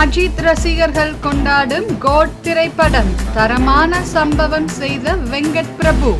அஜித் ரசிகர்கள் கொண்டாடும் கோட் திரைப்படம் தரமான சம்பவம் செய்த வெங்கட் பிரபு.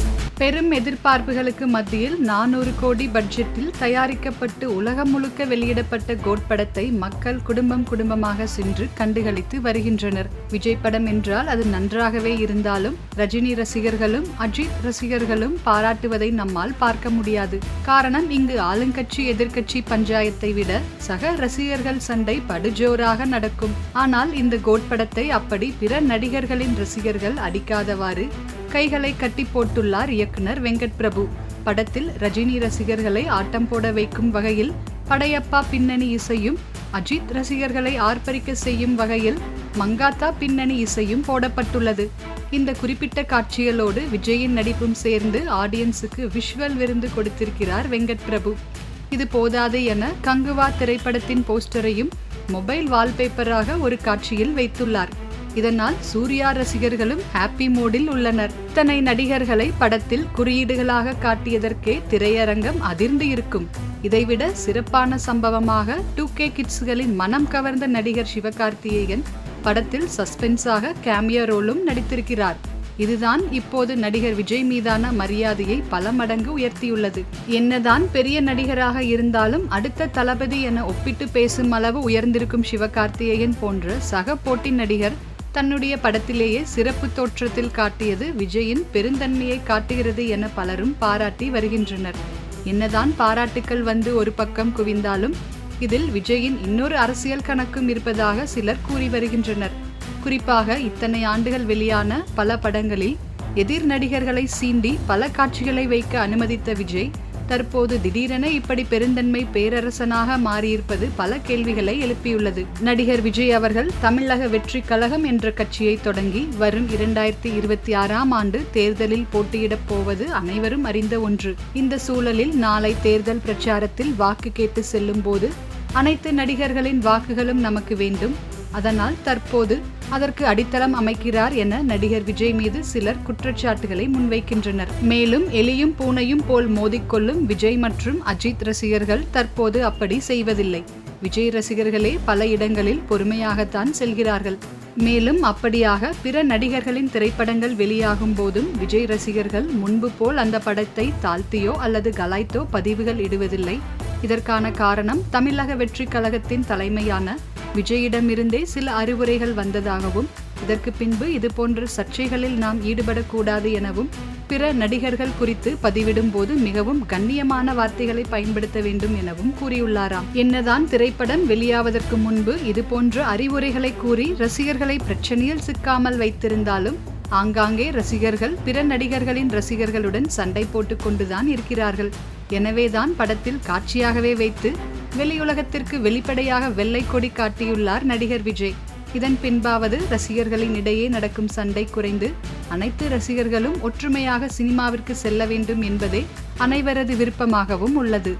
பெரும் எதிர்பார்ப்புகளுக்கு மத்தியில் நானூறு கோடி பட்ஜெட்டில் தயாரிக்கப்பட்டு உலகம் முழுக்க வெளியிடப்பட்ட கோட் படத்தை மக்கள் குடும்பம் குடும்பமாக சென்று கண்டுகளித்து வருகின்றனர். விஜய் படம் என்றால் அது நன்றாகவே இருந்தாலும் ரஜினி ரசிகர்களும் அஜித் ரசிகர்களும் பாராட்டுவதை நம்மால் பார்க்க முடியாது. காரணம் இங்கு ஆளுங்கட்சி எதிர்க்கட்சி பஞ்சாயத்தை விட சக ரசிகர்கள் சண்டை படுஜோராக நடக்கும். ஆனால் இந்த கோட் படத்தை அப்படி பிற நடிகர்களின் ரசிகர்கள் அடிக்காதவாறு கைகளை கட்டி போட்டுள்ளார் இயக்குனர் வெங்கட் பிரபு. படத்தில் ரஜினி ரசிகர்களை ஆட்டம் போட வைக்கும் வகையில் படையப்பா பின்னணி இசையும் அஜித் ரசிகர்களை ஆர்ப்பரிக்க செய்யும் வகையில் மங்காத்தா பின்னணி இசையும் போடப்பட்டுள்ளது. இந்த குறிப்பிட்ட காட்சிகளோடு விஜயின் நடிப்பும் சேர்ந்து ஆடியன்ஸுக்கு விஷுவல் விருந்து கொடுத்திருக்கிறார் வெங்கட் பிரபு. இது போதாது என கங்குவா திரைப்படத்தின் போஸ்டரையும் மொபைல் வால்பேப்பராக ஒரு காட்சியில் வைத்துள்ளார். இதனால் சூர்யா ரசிகர்களும் ஹாப்பி மூடில் உள்ளனர். இத்தனை நடிகர்களை படத்தில் குறியீடுகளாக காட்டியதற்கே திரையரங்கம் அதிர்ந்து இருக்கும். இதைவிட சிறப்பான சம்பவமாக டூ கே கிட்ஸ்களின் மனம் கவர்ந்த நடிகர் சிவகார்த்திகேயன் படத்தில் சஸ்பென்ஸாக கேமியோ ரோலும் நடித்திருக்கிறார். இதுதான் இப்போது நடிகர் விஜய் மீதான மரியாதையை பல மடங்கு உயர்த்தியுள்ளது. என்னதான் பெரிய நடிகராக இருந்தாலும் அடுத்த தளபதி என ஒப்பிட்டு பேசும் அளவு உயர்ந்திருக்கும் சிவகார்த்திகேயன் போன்ற சக போட்டி நடிகர் தன்னுடைய படத்திலேயே சிறப்பு தோற்றத்தில் காட்டியது விஜயின் பெருந்தன்மையை காட்டுகிறது என பலரும் பாராட்டி வருகின்றனர். என்னதான் பாராட்டுக்கள் வந்து ஒரு பக்கம் குவிந்தாலும் இதில் விஜயின் இன்னொரு அரசியல் கணக்கும் இருப்பதாக சிலர் கூறி வருகின்றனர். குறிப்பாக இத்தனை ஆண்டுகள் வெளியான பல படங்களில் எதிர் நடிகர்களை சீண்டி பல காட்சிகளை வைக்க அனுமதித்த விஜய் தற்போது திடீரென இப்படி பெருந்தன்மை பேரரசனாக மாறியிருப்பது பல கேள்விகளை எழுப்பியுள்ளது. நடிகர் விஜய் அவர்கள் தமிழக வெற்றி கழகம் என்ற கட்சியை தொடங்கி வரும் இரண்டாயிரத்தி இருபத்தி ஆறாம் ஆண்டு தேர்தலில் போட்டியிடப் போவது அனைவரும் அறிந்த ஒன்று. இந்த சூழலில் நாளை தேர்தல் பிரச்சாரத்தில் வாக்கு கேட்டு செல்லும் போது அனைத்து நடிகர்களின் வாக்குகளும் நமக்கு வேண்டும். அதனால் தற்போது அதற்கு அடித்தளம் அமைக்கிறார் என நடிகர் விஜய் மீது சிலர் குற்றச்சாட்டுகளை முன்வைக்கின்றனர். மேலும் எலியும் பூனையும் போல் மோதிக்கொள்ளும் விஜய் மற்றும் அஜித் ரசிகர்கள் தற்போது அப்படி செய்வதில்லை. விஜய் ரசிகர்களே பல இடங்களில் பொறுமையாகத்தான் செல்கிறார்கள். மேலும் அப்படியாக பிற நடிகர்களின் திரைப்படங்கள் வெளியாகும் போதும் விஜய் ரசிகர்கள் முன்பு போல் அந்த படத்தை தாழ்த்தியோ அல்லது கலாய்த்தோ பதிவுகள் இடுவதில்லை. இதற்கான காரணம் தமிழக வெற்றி கழகத்தின் தலைமையான விஜயிடமிருந்தே சில அறிவுரைகள் வந்ததாகவும் இதற்கு பின்பு இது போன்ற சர்ச்சைகளில் நாம் ஈடுபடக்கூடாது எனவும் பிற நடிகர்கள் குறித்து பதிவிடும் போது மிகவும் கண்ணியமான வார்த்தைகளை பயன்படுத்த வேண்டும் எனவும் கூறியுள்ளாராம். என்னதான் திரைப்படம் வெளியாவதற்கு முன்பு இதுபோன்ற அறிவுரைகளை கூறி ரசிகர்களை பிரச்சனையில் சிக்காமல் வைத்திருந்தாலும் ஆங்காங்கே ரசிகர்கள் பிற நடிகர்களின் ரசிகர்களுடன் சண்டை போட்டுக்கொண்டுதான் இருக்கிறார்கள். எனவேதான் படத்தில் காட்சியாகவே வைத்து வெளியுலகத்திற்கு வெளிப்படையாக வெள்ளை கொடி காட்டியுள்ளார் நடிகர் விஜய். இதன் பின்பாவது ரசிகர்களின் இடையே நடக்கும் சண்டை குறைந்து அனைத்து ரசிகர்களும் ஒற்றுமையாக சினிமாவிற்கு செல்ல வேண்டும் என்பதே அனைவரது விருப்பமாகவும் உள்ளது.